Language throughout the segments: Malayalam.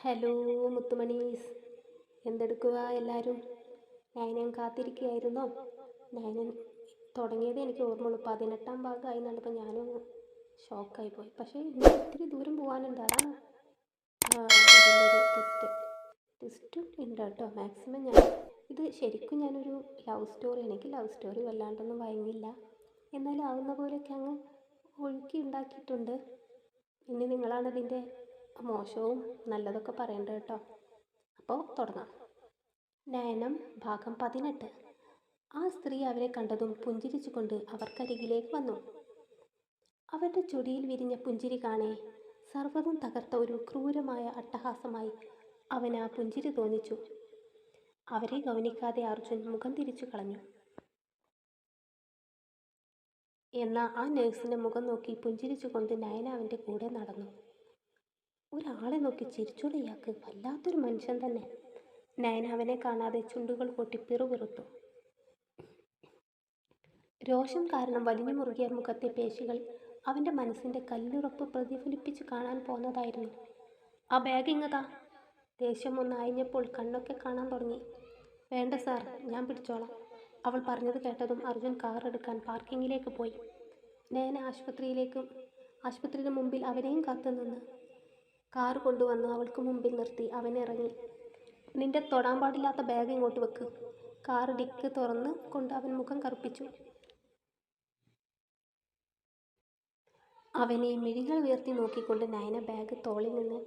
ഹലോ മുത്തുമണീസ്. എന്തെടുക്കുക എല്ലാവരും നയനം കാത്തിരിക്കുകയായിരുന്നോ? നയനം തുടങ്ങിയത് എനിക്ക് ഓർമ്മയുള്ളൂ. പതിനെട്ടാം ഭാഗമായി കണ്ടപ്പോൾ ഞാനും ഷോക്കായി പോയി. പക്ഷേ ഇനി ഒത്തിരി ദൂരം പോകാനുണ്ട് അതാണ് ഇതിന്റെ ട്വിസ്റ്റ് ട്വിസ്റ്റും ഉണ്ട് കേട്ടോ. മാക്സിമം ഞാൻ ഇത് ശരിക്കും ഞാനൊരു ലവ് സ്റ്റോറി എനിക്ക് ലവ് സ്റ്റോറി വല്ലാണ്ടൊന്നും വഴങ്ങില്ല എന്നാലും ആവുന്ന പോലെയൊക്കെ അങ്ങ് ഒഴുക്കി ഉണ്ടാക്കിയിട്ടുണ്ട്. ഇനി നിങ്ങളാണ് ഇതിന്റെ മോശവും നല്ലതൊക്കെ പറയേണ്ടത് കേട്ടോ. അപ്പോൾ തുടങ്ങാം. നയനം ഭാഗം പതിനെട്ട്. ആ സ്ത്രീ അവരെ കണ്ടതും പുഞ്ചിരിച്ചുകൊണ്ട് അവർക്കരികിലേക്ക് വന്നു. അവരുടെ ചൊടിയിൽ വിരിഞ്ഞ പുഞ്ചിരി കാണേ സർവതും തകർത്ത ഒരു ക്രൂരമായ അട്ടഹാസമായി അവൻ ആ പുഞ്ചിരി തോന്നിച്ചു. അവരെ ഗൗനിക്കാതെ അർജുൻ മുഖം തിരിച്ചു കളഞ്ഞു. എന്നാൽ ആ നേഴ്സിന്റെ മുഖം നോക്കി പുഞ്ചിരിച്ചുകൊണ്ട് നയന അവന്റെ കൂടെ നടന്നു. ഒരാളെ നോക്കി ചിരിച്ചോളൂ ഇയാൾക്ക് വല്ലാത്തൊരു മനുഷ്യൻ തന്നെ. നയന അവനെ കാണാതെ ചുണ്ടുകൾ കൊട്ടി പിറുപിറുത്തു രോഷം കാരണം വലിഞ്ഞു മുറുകിയ മുഖത്തെ പേശികൾ അവന്റെ മനസ്സിന്റെ കല്ലുറപ്പ് പ്രതിഫലിപ്പിച്ച് കാണാൻ പോന്നതായിരുന്നു. ആ ബാഗ് ഇങ്ങതാ ദേഷ്യം ഒന്ന് അയഞ്ഞപ്പോൾ കണ്ണൊക്കെ കാണാൻ തുടങ്ങി. വേണ്ട സാർ ഞാൻ പിടിച്ചോളാം. അവൾ പറഞ്ഞത് കേട്ടതും അർജുൻ കാർ എടുക്കാൻ പാർക്കിങ്ങിലേക്ക് പോയി. നേന ആശുപത്രിയിലേക്കും ആശുപത്രിയുടെ മുമ്പിൽ അവനെയും കാത്തു നിന്ന് കാർ കൊണ്ടുവന്ന് അവൾക്ക് മുമ്പിൽ നിർത്തി. അവൻ ഇറങ്ങി. നിന്റെ തൊടാൻ പാടില്ലാത്ത ബാഗ് ഇങ്ങോട്ട് വെക്ക്. കാർ ഡിക്ക് തുറന്ന് കൊണ്ട് അവൻ മുഖം കറുപ്പിച്ചു. അവനെ മിഴികൾ ഉയർത്തി നോക്കിക്കൊണ്ട് നയന ബാഗ് തോളിൽ നിന്ന്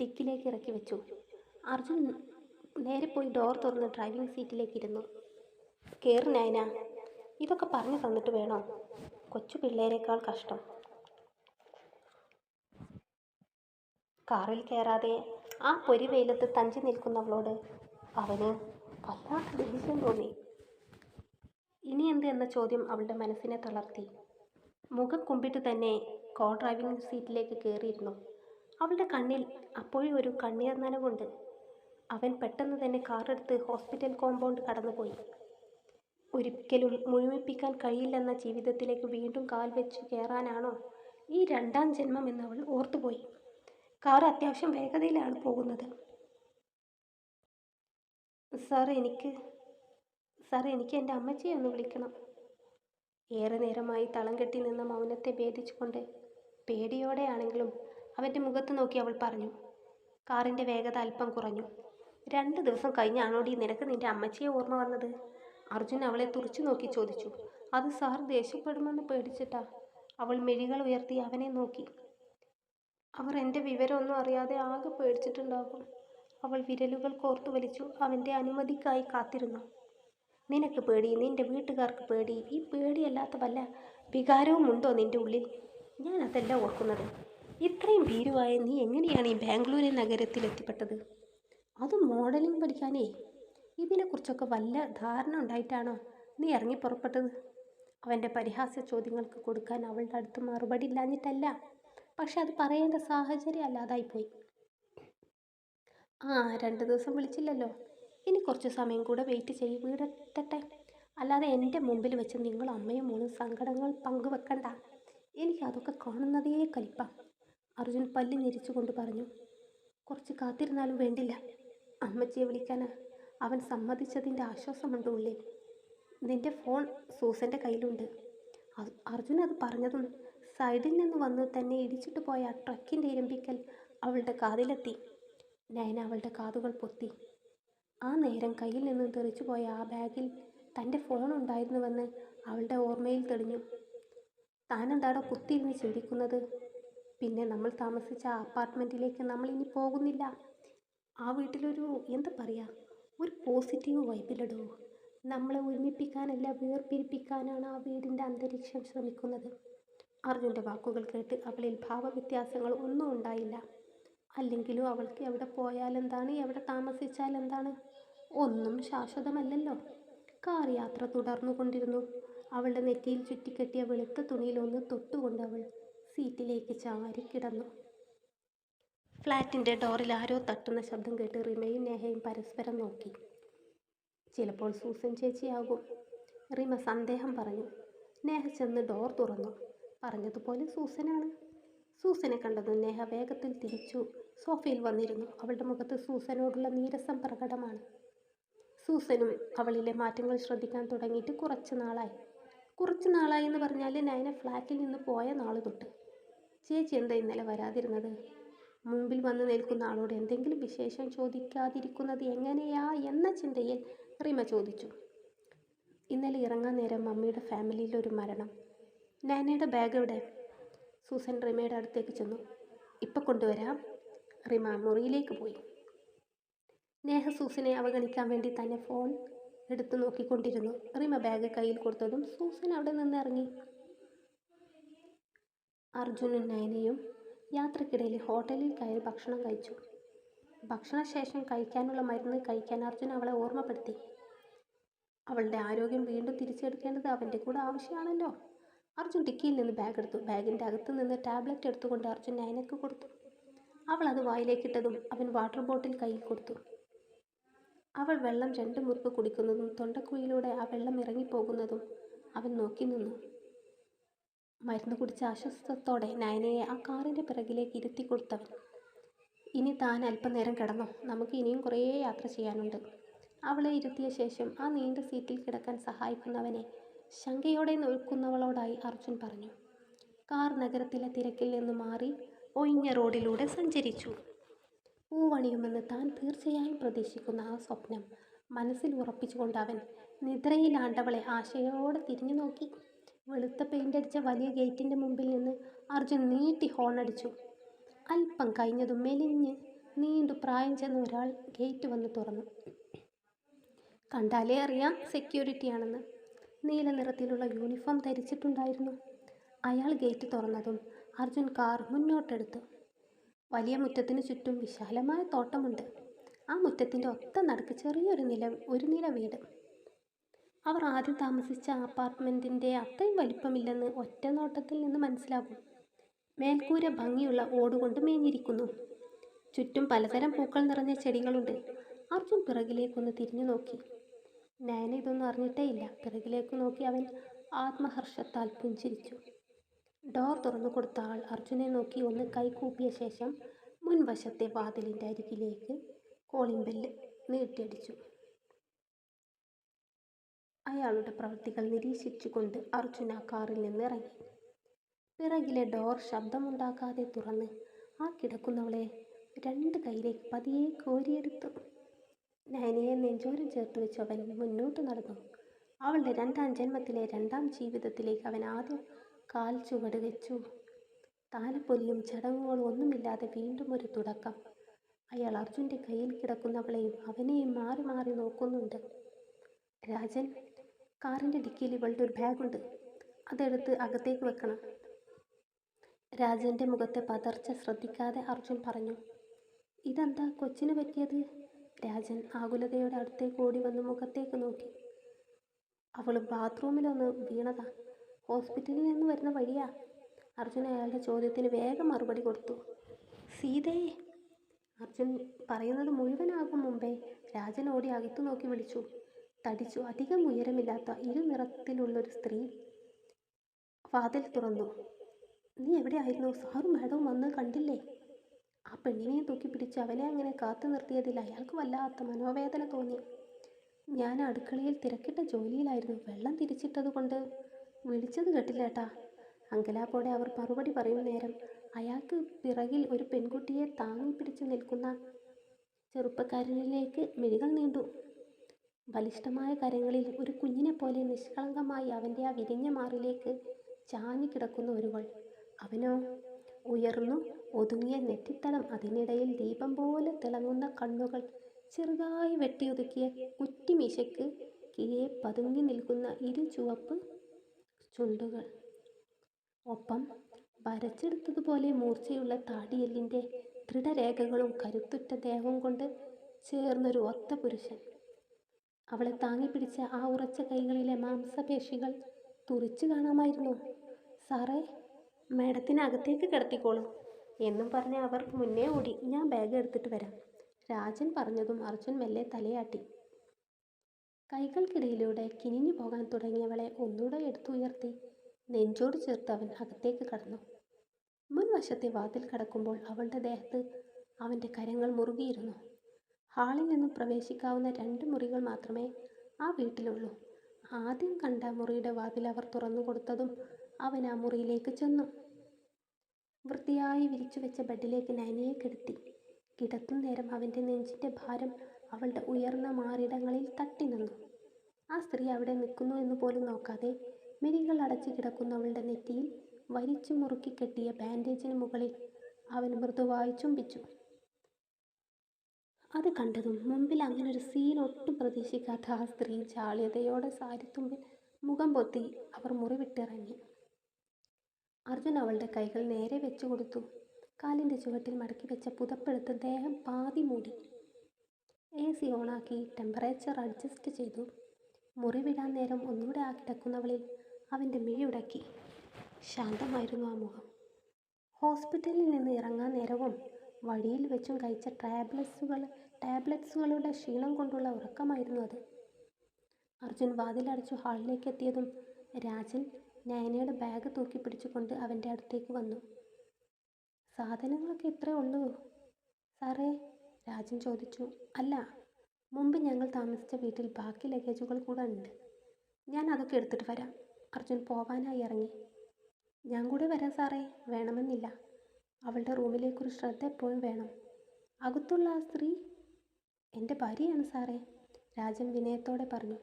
ഡിക്കിലേക്ക് ഇറക്കി വെച്ചു. അർജുൻ നേരെ പോയി ഡോർ തുറന്ന് ഡ്രൈവിംഗ് സീറ്റിലേക്ക് ഇരുന്നു. കയറി നയന ഇതൊക്കെ പറഞ്ഞു തന്നിട്ട് വേണോ? കൊച്ചു പിള്ളേരെക്കാൾ കഷ്ടം. കാറിൽ കയറാതെ ആ പൊരി വെയിലത്ത് തഞ്ചി നിൽക്കുന്നവളോട് അവന് വല്ലാത്ത ദേഷ്യം തോന്നി. ഇനി എന്ത് എന്ന ചോദ്യം അവളുടെ മനസ്സിനെ തളർത്തി. മുഖം കുമ്പിട്ട് തന്നെ കോ ഡ്രൈവിംഗ് സീറ്റിലേക്ക് കയറിയിരുന്നു. അവളുടെ കണ്ണിൽ അപ്പോഴും ഒരു കണ്ണീർ നനവുണ്ട് അവൻ പെട്ടെന്ന് തന്നെ കാറെടുത്ത് ഹോസ്പിറ്റൽ കോമ്പൗണ്ട് കടന്നുപോയി. ഒരിക്കലും മുഴുമിപ്പിക്കാൻ കഴിയില്ലെന്ന ജീവിതത്തിലേക്ക് വീണ്ടും കാൽ വെച്ച് കയറാനാണോ ഈ രണ്ടാം ജന്മം എന്നവൾ ഓർത്തുപോയി. കാർ അത്യാവശ്യം വേഗതയിലാണ് പോകുന്നത്. സാർ എനിക്ക് സാർ എനിക്ക് എന്റെ അമ്മച്ചിയെ ഒന്ന് വിളിക്കണം. ഏറെ നേരമായി തളം കെട്ടി നിന്ന മൗനത്തെ ഭേദിച്ചുകൊണ്ട് പേടിയോടെയാണെങ്കിലും അവന്റെ മുഖത്ത് നോക്കി അവൾ പറഞ്ഞു കാറിന്റെ വേഗത അല്പം കുറഞ്ഞു. രണ്ട് ദിവസം കഴിഞ്ഞാണോടി നിനക്ക് നിന്റെ അമ്മച്ചിയെ ഓർമ്മ വന്നത്? അർജുൻ അവളെ തുറച്ചു നോക്കി ചോദിച്ചു. അത് സാർ ദേഷ്യപ്പെടുമെന്ന് പേടിച്ചിട്ടാ. അവൾ മിഴികൾ ഉയർത്തി അവനെ നോക്കി. അവർ എന്റെ വിവരമൊന്നും അറിയാതെ ആകെ പേടിച്ചിട്ടുണ്ടാകും. അവൾ വിരലുകൾ കോർത്തു വലിച്ചു അവന്റെ അനുമതിക്കായി കാത്തിരുന്നു. നിനക്ക് പേടി നിന്റെ വീട്ടുകാർക്ക് പേടി ഈ പേടിയല്ലാത്ത വല്ല വികാരവും ഉണ്ടോ നിന്റെ ഉള്ളിൽ? ഞാൻ അതല്ല ഓർക്കുന്നത്. ഇത്രയും ഭീരുവായ നീ എങ്ങനെയാണ് ഈ ബാംഗ്ലൂർ നഗരത്തിൽ എത്തിപ്പെട്ടത്? അത് മോഡലിംഗ് പഠിക്കാനേ. ഇതിനെക്കുറിച്ചൊക്കെ വല്ല ധാരണ ഉണ്ടായിട്ടാണോ നീ ഇറങ്ങി പുറപ്പെട്ടത്? അവന്റെ പരിഹാസ്യ ചോദ്യങ്ങൾക്ക് കൊടുക്കാൻ അവളുടെ അടുത്ത് മറുപടി ഇല്ലാഞ്ഞിട്ടല്ല. പക്ഷെ അത് പറയേണ്ട സാഹചര്യം അല്ലാതായിപ്പോയി ആ രണ്ട് ദിവസം വിളിച്ചില്ലല്ലോ. ഇനി കുറച്ച് സമയം കൂടെ വെയിറ്റ് ചെയ്യ് വീടെത്തട്ടെ. അല്ലാതെ എന്റെ മുമ്പിൽ വെച്ച് നിങ്ങൾ അമ്മയും മോളും സങ്കടങ്ങൾ പങ്കുവെക്കണ്ട. എനിക്ക് അതൊക്കെ കാണുന്നതേ കലിപ്പ. അർജുൻ പല്ല് ഞെരിച്ചുകൊണ്ട് പറഞ്ഞു കുറച്ച് കാത്തിരുന്നാലും വേണ്ടില്ല. അമ്മച്ചിയെ വിളിക്കാനാ. അവൻ സമ്മതിച്ചതിന്റെ ആശ്വാസമുണ്ട് ഉള്ളിൽ. നിന്റെ ഫോൺ സൂസന്റെ കയ്യിലുണ്ട്. അർജുൻ അത് പറഞ്ഞതും സൈഡിൽ നിന്ന് വന്ന് തന്നെ ഇടിച്ചിട്ട് പോയ ആ ട്രക്കിന്റെ ഇരമ്പിക്കൽ അവളുടെ കാതിലെത്തി. നയന അവളുടെ കാതുകൾ പൊത്തി. ആ നേരം കയ്യിൽ നിന്ന് തെറിച്ചു പോയ ആ ബാഗിൽ തന്റെ ഫോൺ ഉണ്ടായിരുന്നുവെന്ന് അവളുടെ ഓർമ്മയിൽ തെളിഞ്ഞു. താനെന്താടോ കുത്തിയിരുന്ന് ചിന്തിക്കുന്നത്? പിന്നെ നമ്മൾ താമസിച്ച ആ അപ്പാർട്ട്മെന്റിലേക്ക് നമ്മൾ ഇനി പോകുന്നില്ല. ആ വീട്ടിലൊരു എന്താ പറയുക ഒരു പോസിറ്റീവ് വൈബിലിടൂ നമ്മളെ ഒരുമിപ്പിക്കാനല്ല വേർപിരിപ്പിക്കാനാണ് ആ വീടിന്റെ അന്തരീക്ഷം ശ്രമിക്കുന്നത്. അർജുന്റെ വാക്കുകൾ കേട്ട് അവളിൽ ഭാവവ്യത്യാസങ്ങൾ ഒന്നും ഉണ്ടായില്ല. അല്ലെങ്കിലും അവൾക്ക് എവിടെ പോയാലെന്താണ്? എവിടെ താമസിച്ചാൽ എന്താണ് ഒന്നും ശാശ്വതമല്ലല്ലോ. കാർ യാത്ര തുടർന്നു കൊണ്ടിരുന്നു അവളുടെ നെറ്റിയിൽ ചുറ്റിക്കെട്ടിയ വെളുത്ത തുണിയിൽ ഒന്ന് തൊട്ടുകൊണ്ട് അവൾ സീറ്റിലേക്ക് ചാരി കിടന്നു. ഫ്ലാറ്റിന്റെ ഡോറിൽ ആരോ തട്ടുന്ന ശബ്ദം കേട്ട് റിമയും നേഹയും പരസ്പരം നോക്കി. ചിലപ്പോൾ സൂസൻ ചേച്ചിയാകും. റിമ സന്ദേഹം പറഞ്ഞു. നേഹ ചെന്ന് ഡോർ തുറന്നു. പറഞ്ഞതുപോലെ സൂസനാണ്. സൂസനെ കണ്ടതും നേഹ വേഗത്തിൽ തിരിച്ചു. സോഫയിൽ വന്നിരുന്നു. അവളുടെ മുഖത്ത് സൂസനോടുള്ള നീരസം പ്രകടമാണ്. സൂസനും അവളിലെ മാറ്റങ്ങൾ ശ്രദ്ധിക്കാൻ തുടങ്ങിയിട്ട് കുറച്ച് നാളായി. കുറച്ച് നാളായി എന്ന് പറഞ്ഞാൽ നയന ഫ്ലാറ്റിൽ നിന്ന് പോയ നാൾ തൊട്ട്. ചേച്ചി എന്താ ഇന്നലെ വരാതിരുന്നത്? മുമ്പിൽ വന്ന് നിൽക്കുന്ന ആളോട് എന്തെങ്കിലും വിശേഷം ചോദിക്കാതിരിക്കുന്നത് എങ്ങനെയാ എന്ന ചിന്തയിൽ റിമ ചോദിച്ചു. ഇന്നലെ ഇറങ്ങാൻ നേരം മമ്മിയുടെ ഫാമിലിയിൽ ഒരു മരണം. നയനയുടെ ബാഗ് എവിടെ സൂസൻ റിമയുടെ അടുത്തേക്ക് ചെന്നു. ഇപ്പം കൊണ്ടുവരാം. റിമ മുറിയിലേക്ക് പോയി. നേഹ സൂസനെ അവഗണിക്കാൻ വേണ്ടി തന്നെ ഫോൺ എടുത്തു നോക്കിക്കൊണ്ടിരുന്നു. റിമ ബാഗ് കയ്യിൽ കൊടുത്തതും സൂസൻ അവിടെ നിന്ന് ഇറങ്ങി അർജുനും നയനയും യാത്രക്കിടയിൽ ഹോട്ടലിൽ കയറി ഭക്ഷണം കഴിച്ചു. ഭക്ഷണശേഷം കഴിക്കാനുള്ള മരുന്ന് കഴിക്കാൻ അർജുൻ അവളെ ഓർമ്മപ്പെടുത്തി. അവളുടെ ആരോഗ്യം വീണ്ടും തിരിച്ചെടുക്കേണ്ടത് അവന്റെ കൂടെ ആവശ്യമാണല്ലോ. അർജുൻ ഡിക്കിയിൽ നിന്ന് ബാഗ് എടുത്തു. ബാഗിന്റെ അകത്ത് നിന്ന് ടാബ്ലറ്റ് എടുത്തുകൊണ്ട് അർജുൻ നയനക്ക് കൊടുത്തു. അവൾ അത് വായിലേക്കിട്ടതും അവൻ വാട്ടർ ബോട്ടിൽ കൈ കൊടുത്തു. അവൾ വെള്ളം രണ്ട് മുറുക്ക് കുടിക്കുന്നതും തൊണ്ടക്കുഴിയിലൂടെ ആ വെള്ളം ഇറങ്ങിപ്പോകുന്നതും അവൻ നോക്കി നിന്നു. മരുന്ന് കുടിച്ച അസ്വസ്ഥത്തോടെ നയനയെ ആ കാറിന്റെ പിറകിലേക്ക് ഇരുത്തി കൊടുത്തവൻ ഇനി താൻ അല്പനേരം കിടന്നോ. നമുക്ക് ഇനിയും കുറേ യാത്ര ചെയ്യാനുണ്ട്. അവളെ ഇരുത്തിയ ശേഷം ആ നീണ്ട സീറ്റിൽ കിടക്കാൻ സഹായിക്കുന്നവനെ ശങ്കയോടെ നോക്കുന്നവളോടായി അർജുൻ പറഞ്ഞു. കാർ നഗരത്തിലെ തിരക്കിൽ നിന്ന് മാറി ഒഴിഞ്ഞ റോഡിലൂടെ സഞ്ചരിച്ചു. പൂവണിയുമെന്ന് താൻ തീർച്ചയായും പ്രതീക്ഷിക്കുന്ന ആ സ്വപ്നം മനസ്സിൽ ഉറപ്പിച്ചുകൊണ്ട് അവൻ നിദ്രയിലാണ്ടവളെ ആശയോടെ തിരിഞ്ഞു നോക്കി. വെളുത്ത പെയിന്റടിച്ച വലിയ ഗേറ്റിന്റെ മുമ്പിൽ നിന്ന് അർജുൻ നീട്ടി ഹോണടിച്ചു. അല്പം കഴിഞ്ഞതും മെലിഞ്ഞ് നീണ്ടു പ്രായം ചെന്ന ഒരാൾ ഗേറ്റ് വന്ന് തുറന്നു. കണ്ടാലേ അറിയാം സെക്യൂരിറ്റിയാണെന്ന് നീല നിറത്തിലുള്ള യൂണിഫോം ധരിച്ചിട്ടുണ്ടായിരുന്നു. അയാൾ ഗേറ്റ് തുറന്നതും അർജുൻ കാർ മുന്നോട്ടെടുത്തു. വലിയ മുറ്റത്തിനു ചുറ്റും വിശാലമായ തോട്ടമുണ്ട്. ആ മുറ്റത്തിന്റെ ഒത്ത നടുക്ക് ചെറിയൊരു നില ഒരു നില വീട്. അവർ ആദ്യം താമസിച്ച അപ്പാർട്ട്മെന്റിന്റെ അത്രയും വലിപ്പമില്ലെന്ന് ഒറ്റ നോട്ടത്തിൽ നിന്ന് മനസ്സിലാകും. മേൽക്കൂര ഭംഗിയുള്ള ഓടുകൊണ്ട് മേഞ്ഞിരിക്കുന്നു. ചുറ്റും പലതരം പൂക്കൾ നിറഞ്ഞ ചെടികളുണ്ട്. അർജുൻ പിറകിലേക്കൊന്ന് തിരിഞ്ഞു നോക്കി നയന ഇതൊന്നും അറിഞ്ഞിട്ടേ ഇല്ല. പിറകിലേക്ക് നോക്കി അവൻ ആത്മഹർഷത്താൽ പുഞ്ചിരിച്ചു. ഡോർ തുറന്നു കൊടുത്ത ആൾ അർജുനെ നോക്കി ഒന്ന് കൈകൂപ്പിയ ശേഷം മുൻവശത്തെ വാതിലിന്റെ അരികിലേക്ക് കോളിംഗ് ബെല്ല് നീട്ടിയടിച്ചു. അയാളുടെ പ്രവൃത്തികൾ നിരീക്ഷിച്ചുകൊണ്ട് അർജുന കാറിൽ നിന്ന് ഇറങ്ങി. പിറകിലെ ഡോർ ശബ്ദമുണ്ടാക്കാതെ തുറന്ന് ആ കിടക്കുന്നവളെ രണ്ട് കൈയിലേക്ക് പതിയെ കോരിയെടുത്തു. നയനയെ നെഞ്ചോരം ചേർത്ത് വെച്ച് അവൻ മുന്നോട്ട് നടന്നു. അവളുടെ രണ്ടാം ജന്മത്തിലെ രണ്ടാം ജീവിതത്തിലേക്ക് അവൻ ആദ്യം കാൽ ചുവട് വെച്ചു. താലപ്പൊലിയും ചടങ്ങുകളും ഒന്നുമില്ലാതെ വീണ്ടും ഒരു തുടക്കം. അയാൾ അർജുന്റെ കയ്യിൽ കിടക്കുന്നവളെയും അവനെയും മാറി മാറി നോക്കുന്നുണ്ട്. രാജൻ കാറിന്റെ ഡിക്കിയിൽ ഇവളുടെ ഒരു ബാഗുണ്ട്. അതെടുത്ത് അകത്തേക്ക് വെക്കണം. രാജന്റെ മുഖത്തെ പതർച്ച ശ്രദ്ധിക്കാതെ അർജുൻ പറഞ്ഞു ഇതെന്താ കൊച്ചിന് പറ്റിയത്? രാജൻ ആകുലതയോടെ അടുത്തേക്ക് ഓടി വന്ന് മുഖത്തേക്ക് നോക്കി. അവൾ ബാത്റൂമിലൊന്ന് വീണതാ. ഹോസ്പിറ്റലിൽ നിന്ന് വരുന്ന വഴിയാ. അർജുൻ അയാളുടെ ചോദ്യത്തിന് വേഗം മറുപടി കൊടുത്തു. സീതയെ? അർജുൻ പറയുന്നത് മുഴുവനാകും മുമ്പേ രാജൻ ഓടി അകത്തു നോക്കി വിളിച്ചു. തടിച്ചു അധികം ഉയരമില്ലാത്ത ഇരു നിറത്തിലുള്ളൊരു സ്ത്രീ വാതിൽ തുറന്നു. നീ എവിടെയായിരുന്നു? സാറും മാഡവും വന്ന് കണ്ടില്ലേ? ആ പെണ്ണിനെ തൂക്കി പിടിച്ച് അവനെ അങ്ങനെ കാത്തു നിർത്തിയതിൽ അയാൾക്ക് വല്ലാത്ത മനോവേദന തോന്നി. ഞാൻ അടുക്കളയിൽ തിരക്കിട്ട ജോലിയിലായിരുന്നു. വെള്ളം തിരിച്ചിട്ടത് കൊണ്ട് വിളിച്ചത് കേട്ടില്ലേട്ടാ അങ്കലാപ്പോടെ അവർ മറുപടി പറയും നേരം. അയാൾക്ക് പിറകിൽ ഒരു പെൺകുട്ടിയെ താങ്ങി പിടിച്ച് നിൽക്കുന്ന ചെറുപ്പക്കാരനിലേക്ക് മിഴികൾ നീണ്ടു. ബലിഷ്ഠമായ കരങ്ങളിൽ ഒരു കുഞ്ഞിനെ പോലെ നിഷ്കളങ്കമായി അവന്റെ ആ വിരിഞ്ഞ മാറിലേക്ക് ചാഞ്ഞു കിടക്കുന്ന ഒരുവൾ. അവനോ? ഉയർന്നു ഒതുങ്ങിയ നെറ്റിത്തടം അതിനിടയിൽ ദീപം പോലെ തിളങ്ങുന്ന കണ്ണുകൾ ചെറുതായി വെട്ടിയൊതുക്കിയ കുറ്റിമീശയ്ക്ക് കീഴെ പതുങ്ങി നിൽക്കുന്ന ഇരു ചുവപ്പ് ചുണ്ടുകൾ. ഒപ്പം വരച്ചെടുത്തതുപോലെ മൂർച്ചയുള്ള താടിയെല്ലിന്റെ ദൃഢരേഖകളും കരുത്തുറ്റ ദേഹവും കൊണ്ട് ചേർന്നൊരു ഒത്ത പുരുഷൻ അവളെ താങ്ങിപ്പിടിച്ച ആ ഉറച്ച കൈകളിലെ മാംസപേശികൾ തുറിച്ചു കാണാമായിരുന്നു. സാറേ മേഡത്തിനകത്തേക്ക് കിടത്തിക്കോളൂ. എന്നും പറഞ്ഞ് അവർ മുന്നേ ഓടി. ഞാൻ ബാഗ് എടുത്തിട്ട് വരാം. രാജൻ പറഞ്ഞതും അർജുൻ മെല്ലെ തലയാട്ടി. കൈകൾക്കിടയിലൂടെ കിനിഞ്ഞു പോകാൻ തുടങ്ങിയവളെ ഒന്നുകൂടെ എടുത്തുയർത്തി. നെഞ്ചോട് ചേർത്ത് അവൻ അകത്തേക്ക് കടന്നു. മുൻവശത്തെ വാതിൽ കടക്കുമ്പോൾ അവളുടെ ദേഹത്ത് അവന്റെ കരങ്ങൾ മുറുകിയിരുന്നു. ഹാളിൽ നിന്നും പ്രവേശിക്കാവുന്ന രണ്ട് മുറികൾ മാത്രമേ ആ വീട്ടിലുള്ളൂ. ആദ്യം കണ്ട മുറിയുടെ വാതിൽ അവർ തുറന്നു കൊടുത്തതും അവൻ ആ മുറിയിലേക്ക് ചെന്നു. വൃത്തിയായി വിരിച്ചു വെച്ച ബെഡിലേക്ക് നൈനയെ കിടത്തി. കിടത്തും നേരം അവന്റെ നെഞ്ചിന്റെ ഭാരം അവളുടെ ഉയർന്ന മാറിടങ്ങളിൽ തട്ടി നിന്നു. ആ സ്ത്രീ അവിടെ നിൽക്കുന്നു എന്ന് പോലും നോക്കാതെ മിഴികൾ അടച്ചു കിടക്കുന്നവളുടെ നെറ്റിയിൽ വലിച്ചു മുറുക്കി കെട്ടിയ ബാൻഡേജിന് മുകളിൽ അവൻ മൃദുവായി ചുംബിച്ചു. അത് കണ്ടതും മുമ്പിൽ ഒരു സീൻ ഒട്ടും പ്രതീക്ഷിക്കാത്ത ആ സ്ത്രീ ജാള്യതയോടെ സാരിത്തുമ്പിൽ മുഖം പൊത്തി അവർ മുറി വിട്ടിറങ്ങി അർജുൻ അവളുടെ കൈകൾ നേരെ വെച്ചു കൊടുത്തു. കാലിന്റെ ചുവട്ടിൽ മടക്കി വെച്ച പുതപ്പെടുത്ത് ദേഹം പാതി മൂടി. എ സി ഓണാക്കി ടെമ്പറേച്ചർ അഡ്ജസ്റ്റ് ചെയ്തു. മുറിവിടാൻ നേരം ഒന്നുകൂടെ ആ കിടക്കുന്നവളിൽ അവന്റെ മിഴിയുടക്കി. ശാന്തമായിരുന്നു ആ മുഖം. ഹോസ്പിറ്റലിൽ നിന്ന് ഇറങ്ങാൻ നേരവും വഴിയിൽ വെച്ചും കഴിച്ച ടാബ്ലറ്റ്സുകൾ ടാബ്ലറ്റ്സുകളുടെ ക്ഷീണം കൊണ്ടുള്ള ഉറക്കമായിരുന്നു അത്. അർജുൻ വാതിലടച്ചു ഹാളിലേക്ക് എത്തിയതും രാജൻ നയനയുടെ ബാഗ് തൂക്കി പിടിച്ചുകൊണ്ട് അവന്റെ അടുത്തേക്ക് വന്നു. സാധനങ്ങളൊക്കെ ഇത്രേ ഉള്ളൂ. സാറേ രാജൻ ചോദിച്ചു. അല്ല മുമ്പ് ഞങ്ങൾ താമസിച്ച വീട്ടിൽ ബാക്കി ലഗേജുകൾ കൂടെ ഉണ്ട്. ഞാൻ അതൊക്കെ എടുത്തിട്ട് വരാം. അർജുൻ പോവാനായി ഇറങ്ങി. ഞാൻ കൂടെ വരാം സാറേ വേണമെന്നില്ല. അവളുടെ റൂമിലേക്കൊരു ശ്രദ്ധ എപ്പോഴും വേണം. അകത്തുള്ള ആ സ്ത്രീ? എന്റെ ഭാര്യയാണ് സാറേ രാജൻ വിനയത്തോടെ പറഞ്ഞു.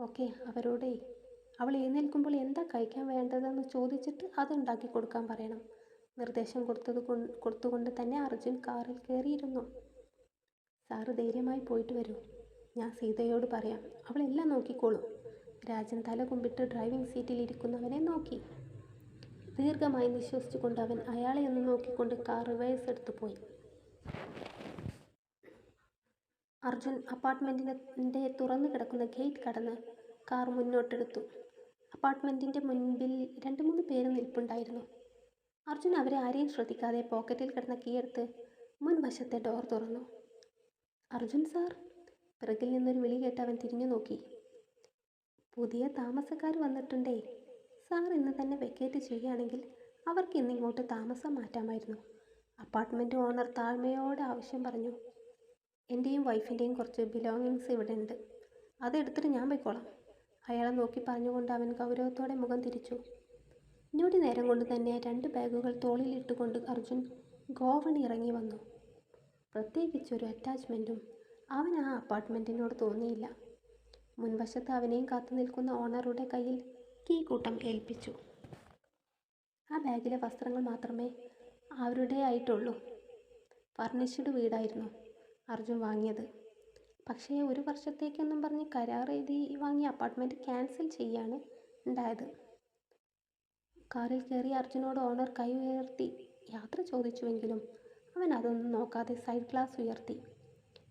ഓക്കെ അവരോടേ. അവൾ എഴുന്നേൽക്കുമ്പോൾ എന്താ കഴിക്കാൻ വേണ്ടതെന്ന് ചോദിച്ചിട്ട് അത് ഉണ്ടാക്കി കൊടുക്കാൻ പറയണം. നിർദ്ദേശം കൊടുത്തത് കൊണ്ട് കൊടുത്തുകൊണ്ട് തന്നെ അർജുൻ കാറിൽ കയറിയിരുന്നു. സാറ് ധൈര്യമായി പോയിട്ട് വരൂ. ഞാൻ സീതയോട് പറയാം. അവളെല്ലാം നോക്കിക്കോളും. രാജൻ തല കുമ്പിട്ട് ഡ്രൈവിംഗ് സീറ്റിൽ ഇരിക്കുന്നവനെ നോക്കി. ദീർഘമായി നിശ്വസിച്ചുകൊണ്ട് അവൻ അയാളെ ഒന്ന് നോക്കിക്കൊണ്ട് കാർ റിവേഴ്സ് എടുത്തു പോയി. അർജുൻ അപ്പാർട്ട്മെന്റിന്റെ തുറന്നു കിടക്കുന്ന ഗേറ്റ് കടന്ന് കാർ മുന്നോട്ടെടുത്തു. അപ്പാർട്ട്മെന്റിന്റെ മുൻപിൽ രണ്ട് മൂന്ന് പേര് നിൽപ്പുണ്ടായിരുന്നു. അർജുൻ അവരെ ആരെയും ശ്രദ്ധിക്കാതെ പോക്കറ്റിൽ കിടന്ന കീയെടുത്ത് മുൻവശത്തെ ഡോർ തുറന്നു. അർജുൻ സാർ പിറകിൽ നിന്നൊരു വിളി കേട്ട് അവൻ തിരിഞ്ഞു നോക്കി. പുതിയ താമസക്കാർ വന്നിട്ടുണ്ടേ. സാർ ഇന്ന് തന്നെ വെക്കേറ്റ് ചെയ്യുകയാണെങ്കിൽ അവർക്ക് ഇന്ന് ഇങ്ങോട്ട് താമസം മാറ്റാമായിരുന്നു. അപ്പാർട്ട്മെന്റ് ഓണർ താഴ്മയോടെ ആവശ്യം പറഞ്ഞു. എന്റെയും വൈഫിന്റെയും കുറച്ച് ബിലോങ്ങിങ്സ് ഇവിടെ ഉണ്ട് അതെടുത്തിട്ട് ഞാൻ പോയിക്കോളാം. അയാളെ നോക്കി പറഞ്ഞുകൊണ്ട് അവൻ ഗൗരവത്തോടെ മുഖം തിരിച്ചു. ഞൊടി നേരം കൊണ്ട് തന്നെ രണ്ട് ബാഗുകൾ തോളിലിട്ടുകൊണ്ട് അർജുൻ ഗോവണി ഇറങ്ങി വന്നു. പ്രത്യേകിച്ചൊരു അറ്റാച്ച്മെന്റും അവൻ ആ അപ്പാർട്ട്മെന്റിനോട് തോന്നിയില്ല. മുൻവശത്ത് അവനെയും കാത്തു നിൽക്കുന്ന ഓണറുടെ കയ്യിൽ കീ കൂട്ടം ഏൽപ്പിച്ചു. ആ ബാഗിലെ വസ്ത്രങ്ങൾ മാത്രമേ അവരുടെ ആയിട്ടുള്ളൂ ഫർണിഷ്ഡ് വീടായിരുന്നു അർജുൻ വാങ്ങിയത്. പക്ഷേ ഒരു വർഷത്തേക്കെന്നും പറഞ്ഞ് കരാർ എഴുതി വാങ്ങിയ അപ്പാർട്ട്മെന്റ് ക്യാൻസൽ ചെയ്യാണ് ഉണ്ടായത്. കാറിൽ കയറി അർജുനോട് ഓണർ കൈ ഉയർത്തി യാത്ര ചോദിച്ചുവെങ്കിലും അവൻ അതൊന്നും നോക്കാതെ സൈഡ് ഗ്ലാസ് ഉയർത്തി.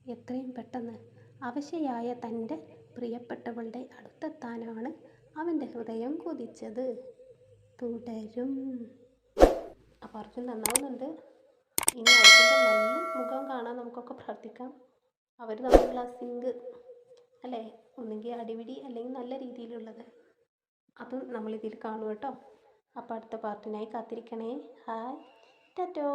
എത്രയും പെട്ടെന്ന് അവശയായ തന്റെ പ്രിയപ്പെട്ടവളുടെ അടുത്തെത്താനാണ് അവന്റെ ഹൃദയം കൊതിച്ചത്. തുടരും. അപ്പോൾ അർജുൻ നന്നാവുന്നുണ്ട്. ഇനി അർജുന്റെ നല്ല മുഖം കാണാൻ നമുക്കൊക്കെ പ്രാർത്ഥിക്കാം. അവർ തമ്മിലുള്ള സിങ്ക് അല്ലേ? ഒന്നുകിൽ അടിപിടി അല്ലെങ്കിൽ നല്ല രീതിയിലുള്ളത്. അത് നമ്മളിതിൽ കാണും കേട്ടോ. അപ്പോൾ അടുത്ത പാർട്ടിനായി കാത്തിരിക്കണേ. ഹായ് ടാറ്റോ